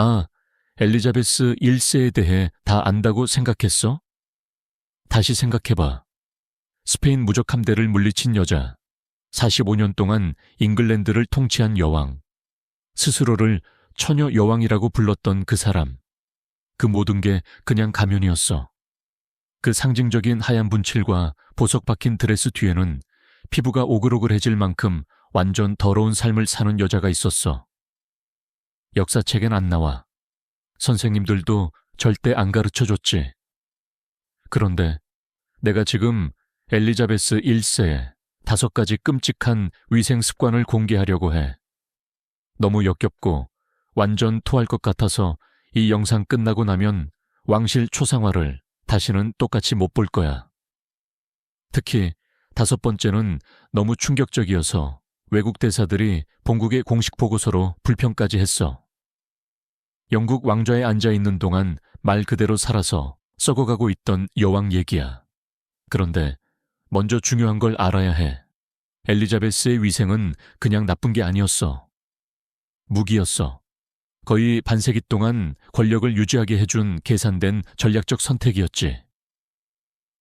아, 엘리자베스 1세에 대해 다 안다고 생각했어? 다시 생각해봐. 스페인 무적 함대를 물리친 여자, 45년 동안 잉글랜드를 통치한 여왕, 스스로를 처녀 여왕이라고 불렀던 그 사람. 그 모든 게 그냥 가면이었어. 그 상징적인 하얀 분칠과 보석 박힌 드레스 뒤에는 피부가 오글오글해질 만큼 완전 더러운 삶을 사는 여자가 있었어. 역사책엔 안 나와. 선생님들도 절대 안 가르쳐 줬지. 그런데 내가 지금 엘리자베스 1세의 다섯 가지 끔찍한 위생 습관을 공개하려고 해. 너무 역겹고 완전 토할 것 같아서 이 영상 끝나고 나면 왕실 초상화를 다시는 똑같이 못 볼 거야. 특히 다섯 번째는 너무 충격적이어서 외국 대사들이 본국의 공식 보고서로 불평까지 했어. 영국 왕좌에 앉아 있는 동안 말 그대로 살아서 썩어가고 있던 여왕 얘기야. 그런데 먼저 중요한 걸 알아야 해. 엘리자베스의 위생은 그냥 나쁜 게 아니었어. 무기였어. 거의 반세기 동안 권력을 유지하게 해준 계산된 전략적 선택이었지.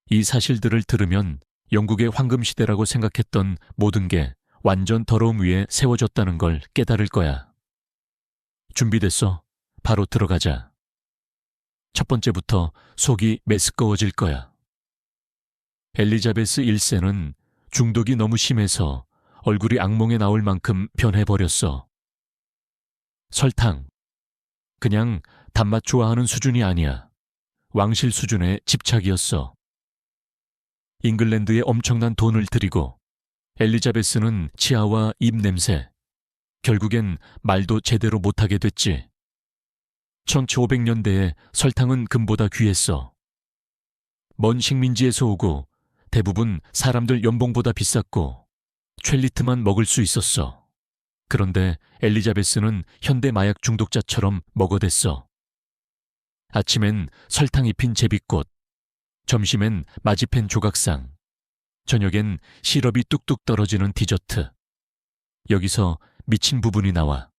이 사실들을 들으면 영국의 황금시대라고 생각했던 모든 게 완전 더러움 위에 세워졌다는 걸 깨달을 거야. 준비됐어? 바로 들어가자. 첫 번째부터 속이 메스꺼워질 거야. 엘리자베스 1세는 중독이 너무 심해서 얼굴이 악몽에 나올 만큼 변해버렸어. 설탕. 그냥 단맛 좋아하는 수준이 아니야. 왕실 수준의 집착이었어. 잉글랜드에 엄청난 돈을 들이고 엘리자베스는 치아와 입 냄새. 결국엔 말도 제대로 못하게 됐지. 1500년대에 설탕은 금보다 귀했어. 먼 식민지에서 오고 대부분 사람들 연봉보다 비쌌고 첼리트만 먹을 수 있었어. 그런데 엘리자베스는 현대 마약 중독자처럼 먹어댔어. 아침엔 설탕 입힌 제비꽃, 점심엔 마지펜 조각상, 저녁엔 시럽이 뚝뚝 떨어지는 디저트. 여기서 미친 부분이 나와.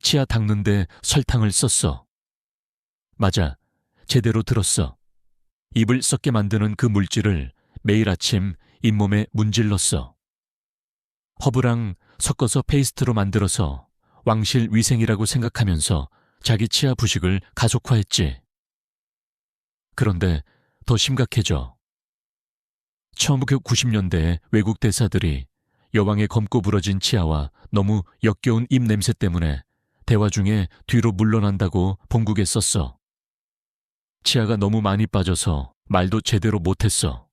치아 닦는데 설탕을 썼어. 맞아. 제대로 들었어. 입을 썩게 만드는 그 물질을 매일 아침 잇몸에 문질렀어. 허브랑 섞어서 페이스트로 만들어서 왕실 위생이라고 생각하면서 자기 치아 부식을 가속화했지. 그런데 더 심각해져. 1990년대에 외국 대사들이 여왕의 검고 부러진 치아와 너무 역겨운 입 냄새 때문에 대화 중에 뒤로 물러난다고 본국에 썼어. 치아가 너무 많이 빠져서 말도 제대로 못했어.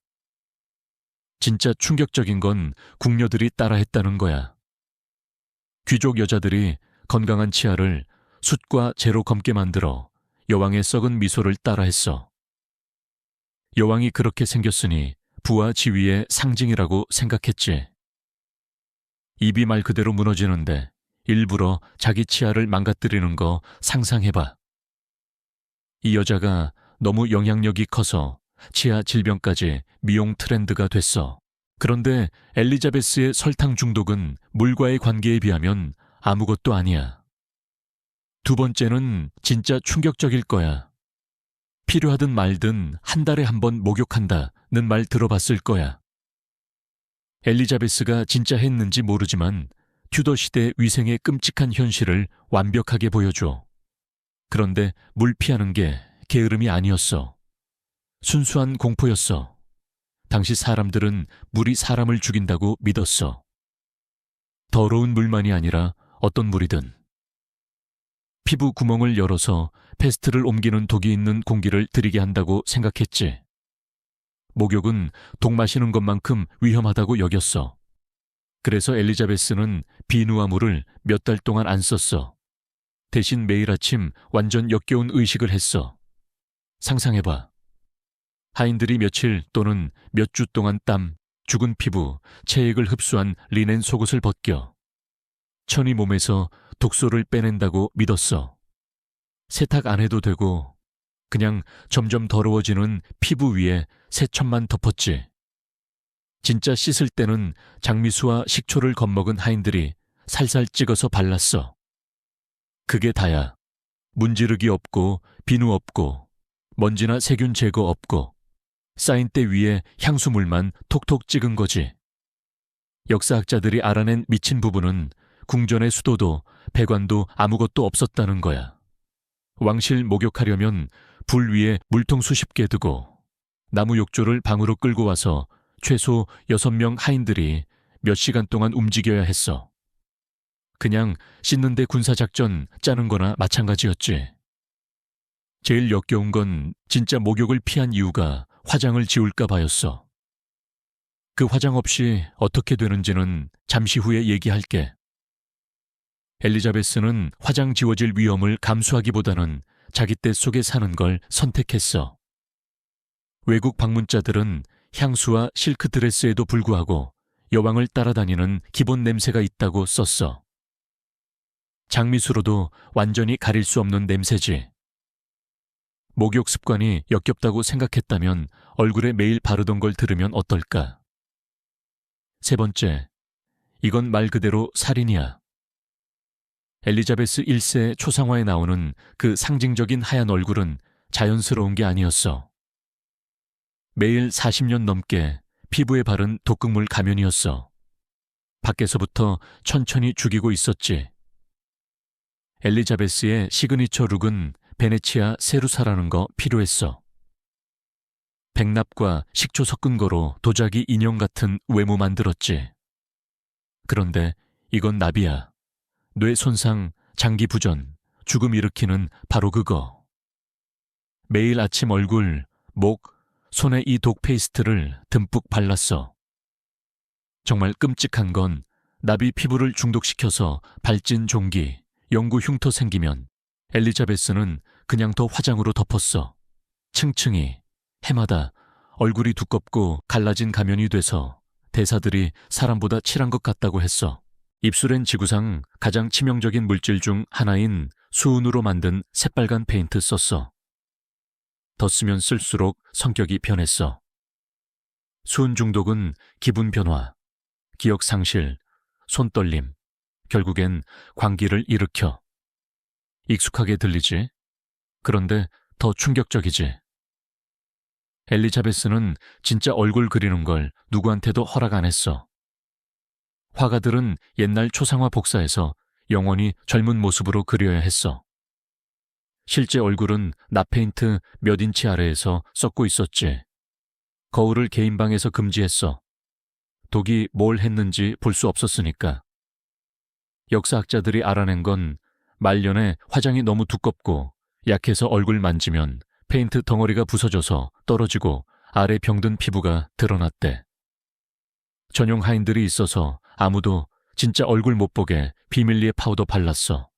진짜 충격적인 건 궁녀들이 따라했다는 거야. 귀족 여자들이 건강한 치아를 숯과 재로 검게 만들어 여왕의 썩은 미소를 따라했어. 여왕이 그렇게 생겼으니 부와 지위의 상징이라고 생각했지. 입이 말 그대로 무너지는데 일부러 자기 치아를 망가뜨리는 거 상상해봐. 이 여자가 너무 영향력이 커서 치아 질병까지 미용 트렌드가 됐어. 그런데 엘리자베스의 설탕 중독은 물과의 관계에 비하면 아무것도 아니야. 두 번째는 진짜 충격적일 거야. 필요하든 말든 한 달에 한 번 목욕한다는 말 들어봤을 거야. 엘리자베스가 진짜 했는지 모르지만 튜더 시대 위생의 끔찍한 현실을 완벽하게 보여줘. 그런데 물 피하는 게 게으름이 아니었어. 순수한 공포였어. 당시 사람들은 물이 사람을 죽인다고 믿었어. 더러운 물만이 아니라 어떤 물이든. 피부 구멍을 열어서 패스트를 옮기는 독이 있는 공기를 들이게 한다고 생각했지. 목욕은 독 마시는 것만큼 위험하다고 여겼어. 그래서 엘리자베스는 비누와 물을 몇 달 동안 안 썼어. 대신 매일 아침 완전 역겨운 의식을 했어. 상상해봐. 하인들이 며칠 또는 몇 주 동안 땀, 죽은 피부, 체액을 흡수한 리넨 속옷을 벗겨. 천이 몸에서 독소를 빼낸다고 믿었어. 세탁 안 해도 되고 그냥 점점 더러워지는 피부 위에 세천만 덮었지. 진짜 씻을 때는 장미수와 식초를 겁먹은 하인들이 살살 찍어서 발랐어. 그게 다야. 문지르기 없고 비누 없고 먼지나 세균 제거 없고 쌓인 때 위에 향수물만 톡톡 찍은 거지. 역사학자들이 알아낸 미친 부분은 궁전의 수도도 배관도 아무것도 없었다는 거야. 왕실 목욕하려면 불 위에 물통 수십 개 두고 나무 욕조를 방으로 끌고 와서 최소 6명 하인들이 몇 시간 동안 움직여야 했어. 그냥 씻는데 군사작전 짜는 거나 마찬가지였지. 제일 역겨운 건 진짜 목욕을 피한 이유가 화장을 지울까 봐였어. 그 화장 없이 어떻게 되는지는 잠시 후에 얘기할게. 엘리자베스는 화장 지워질 위험을 감수하기보다는 자기 때 속에 사는 걸 선택했어. 외국 방문자들은 향수와 실크 드레스에도 불구하고 여왕을 따라다니는 기본 냄새가 있다고 썼어. 장미수로도 완전히 가릴 수 없는 냄새지. 목욕 습관이 역겹다고 생각했다면 얼굴에 매일 바르던 걸 들으면 어떨까? 세 번째, 이건 말 그대로 살인이야. 엘리자베스 1세 초상화에 나오는 그 상징적인 하얀 얼굴은 자연스러운 게 아니었어. 매일 40년 넘게 피부에 바른 독극물 가면이었어. 밖에서부터 천천히 죽이고 있었지. 엘리자베스의 시그니처 룩은 베네치아 세루사라는 거 필요했어. 백납과 식초 섞은 거로 도자기 인형 같은 외모 만들었지. 그런데 이건 나비야. 뇌 손상, 장기 부전, 죽음 일으키는 바로 그거. 매일 아침 얼굴, 목, 손에 이 독 페이스트를 듬뿍 발랐어. 정말 끔찍한 건 나비 피부를 중독시켜서 발진 종기, 영구 흉터 생기면 엘리자베스는 그냥 더 화장으로 덮었어. 층층이, 해마다 얼굴이 두껍고 갈라진 가면이 돼서 대사들이 사람보다 칠한 것 같다고 했어. 입술엔 지구상 가장 치명적인 물질 중 하나인 수은으로 만든 새빨간 페인트 썼어. 더 쓰면 쓸수록 성격이 변했어. 수은 중독은 기분 변화, 기억 상실, 손떨림, 결국엔 광기를 일으켜. 익숙하게 들리지? 그런데 더 충격적이지. 엘리자베스는 진짜 얼굴 그리는 걸 누구한테도 허락 안 했어. 화가들은 옛날 초상화 복사해서 영원히 젊은 모습으로 그려야 했어. 실제 얼굴은 나페인트 몇 인치 아래에서 썩고 있었지. 거울을 개인 방에서 금지했어. 독이 뭘 했는지 볼 수 없었으니까. 역사학자들이 알아낸 건 말년에 화장이 너무 두껍고 약해서 얼굴 만지면 페인트 덩어리가 부서져서 떨어지고 아래 병든 피부가 드러났대. 전용 하인들이 있어서 아무도 진짜 얼굴 못 보게 비밀리에 파우더 발랐어.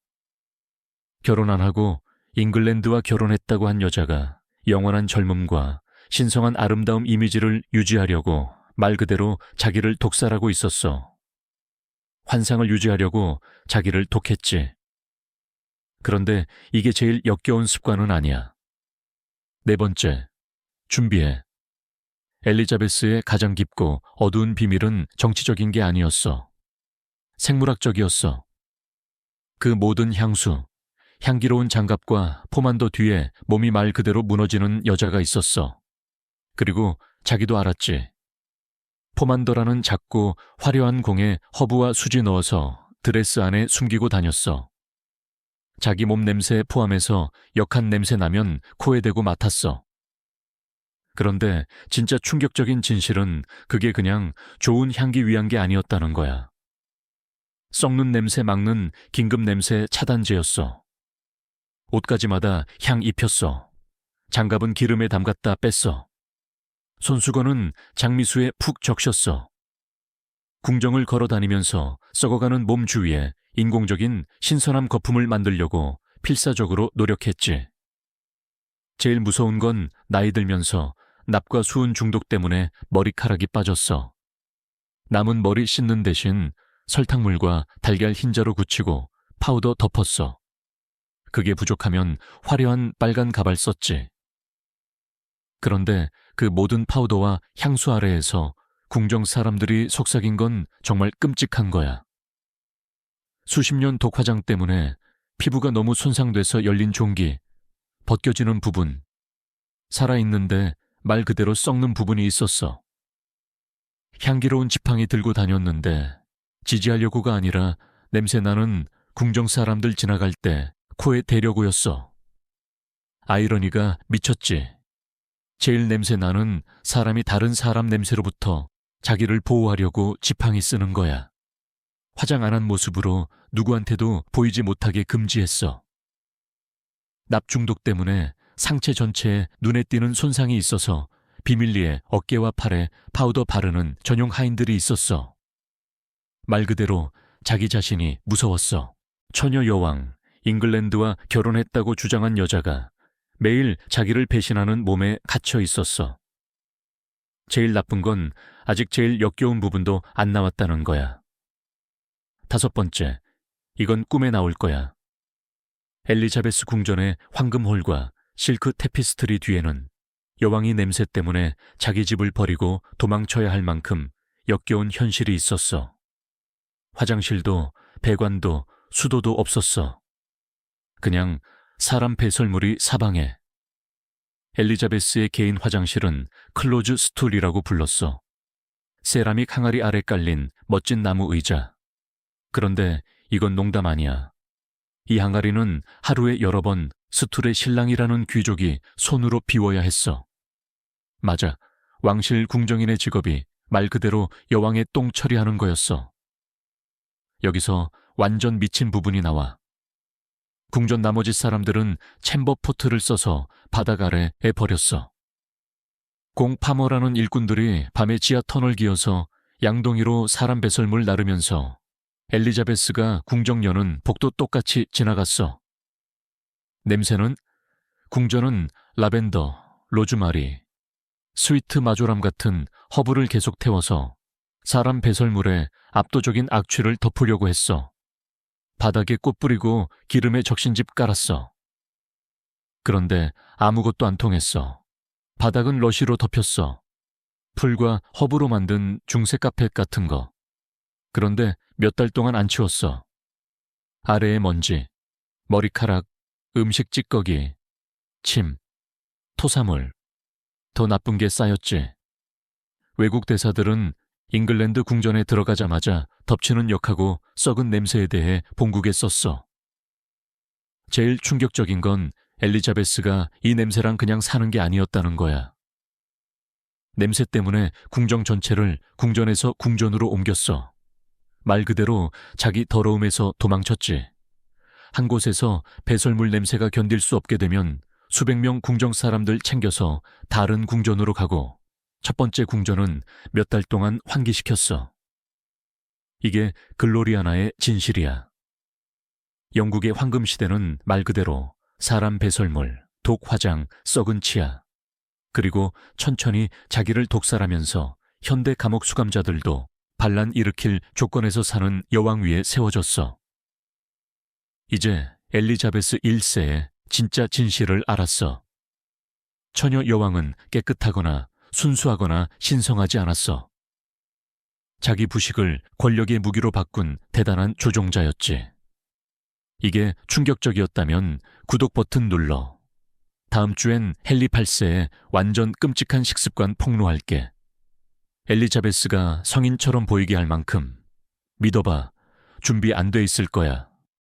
결혼 안 하고 잉글랜드와 결혼했다고 한 여자가 영원한 젊음과 신성한 아름다움 이미지를 유지하려고 말 그대로 자기를 독살하고 있었어. 환상을 유지하려고 자기를 독했지. 그런데 이게 제일 역겨운 습관은 아니야. 네 번째, 준비해. 엘리자베스의 가장 깊고 어두운 비밀은 정치적인 게 아니었어. 생물학적이었어. 그 모든 향수, 향기로운 장갑과 포만도 뒤에 몸이 말 그대로 무너지는 여자가 있었어. 그리고 자기도 알았지. 포만더라는 작고 화려한 공에 허브와 수지 넣어서 드레스 안에 숨기고 다녔어. 자기 몸 냄새 포함해서 역한 냄새 나면 코에 대고 맡았어. 그런데 진짜 충격적인 진실은 그게 그냥 좋은 향기 위한 게 아니었다는 거야. 썩는 냄새 막는 긴급 냄새 차단제였어. 옷가지마다 향 입혔어. 장갑은 기름에 담갔다 뺐어. 손수건은 장미수에 푹 적셨어. 궁정을 걸어 다니면서 썩어가는 몸 주위에 인공적인 신선함 거품을 만들려고 필사적으로 노력했지. 제일 무서운 건 나이 들면서 납과 수은 중독 때문에 머리카락이 빠졌어. 남은 머리 씻는 대신 설탕물과 달걀 흰자로 굳히고 파우더 덮었어. 그게 부족하면 화려한 빨간 가발 썼지. 그런데 그 모든 파우더와 향수 아래에서 궁정 사람들이 속삭인 건 정말 끔찍한 거야. 수십 년 독화장 때문에 피부가 너무 손상돼서 열린 종기, 벗겨지는 부분, 살아있는데 말 그대로 썩는 부분이 있었어. 향기로운 지팡이 들고 다녔는데 지지하려고가 아니라 냄새나는 궁정 사람들 지나갈 때 코에 대려고였어. 아이러니가 미쳤지. 제일 냄새나는 사람이 다른 사람 냄새로부터 자기를 보호하려고 지팡이 쓰는 거야. 화장 안 한 모습으로 누구한테도 보이지 못하게 금지했어. 납 중독 때문에 상체 전체에 눈에 띄는 손상이 있어서 비밀리에 어깨와 팔에 파우더 바르는 전용 하인들이 있었어. 말 그대로 자기 자신이 무서웠어. 처녀 여왕, 잉글랜드와 결혼했다고 주장한 여자가 매일 자기를 배신하는 몸에 갇혀 있었어. 제일 나쁜 건 아직 제일 역겨운 부분도 안 나왔다는 거야. 다섯 번째, 이건 꿈에 나올 거야. 엘리자베스 궁전의 황금홀과 실크 테피스트리 뒤에는 여왕이 냄새 때문에 자기 집을 버리고 도망쳐야 할 만큼 역겨운 현실이 있었어. 화장실도 배관도 수도도 없었어. 그냥 사람 배설물이 사방에. 엘리자베스의 개인 화장실은 클로즈 스툴이라고 불렀어. 세라믹 항아리 아래 깔린 멋진 나무 의자. 그런데 이건 농담 아니야. 이 항아리는 하루에 여러 번 스툴의 신랑이라는 귀족이 손으로 비워야 했어. 맞아. 왕실 궁정인의 직업이 말 그대로 여왕의 똥 처리하는 거였어. 여기서 완전 미친 부분이 나와. 궁전 나머지 사람들은 챔버 포트를 써서 바닥 아래에 버렸어. 공파머라는 일꾼들이 밤에 지하 터널 기어서 양동이로 사람 배설물 나르면서 엘리자베스가 궁정녀는 복도 똑같이 지나갔어. 냄새는 궁전은 라벤더, 로즈마리, 스위트 마조람 같은 허브를 계속 태워서 사람 배설물에 압도적인 악취를 덮으려고 했어. 바닥에 꽃 뿌리고 기름에 적신집 깔았어. 그런데 아무것도 안 통했어. 바닥은 러시로 덮였어. 풀과 허브로 만든 중세 카펫 같은 거. 그런데 몇 달 동안 안 치웠어. 아래에 먼지, 머리카락, 음식 찌꺼기, 침, 토사물. 더 나쁜 게 쌓였지. 외국 대사들은 잉글랜드 궁전에 들어가자마자 덮치는 역하고 썩은 냄새에 대해 본국에 썼어. 제일 충격적인 건 엘리자베스가 이 냄새랑 그냥 사는 게 아니었다는 거야. 냄새 때문에 궁정 전체를 궁전에서 궁전으로 옮겼어. 말 그대로 자기 더러움에서 도망쳤지. 한 곳에서 배설물 냄새가 견딜 수 없게 되면 수백 명 궁정 사람들 챙겨서 다른 궁전으로 가고 첫 번째 궁전은 몇 달 동안 환기시켰어. 이게 글로리아나의 진실이야. 영국의 황금 시대는 말 그대로 사람 배설물, 독 화장, 썩은 치아. 그리고 천천히 자기를 독살하면서 현대 감옥 수감자들도 반란 일으킬 조건에서 사는 여왕 위에 세워졌어. 이제 엘리자베스 1세의 진짜 진실을 알았어. 처녀 여왕은 깨끗하거나 순수하거나 신성하지 않았어. 자기 부식을 권력의 무기로 바꾼 대단한 조종자였지. 이게 충격적이었다면 구독 버튼 눌러. 다음 주엔 헨리 8세의 완전 끔찍한 식습관 폭로할게. 엘리자베스가 성인처럼 보이게 할 만큼 믿어봐. 준비 안 돼 있을 거야.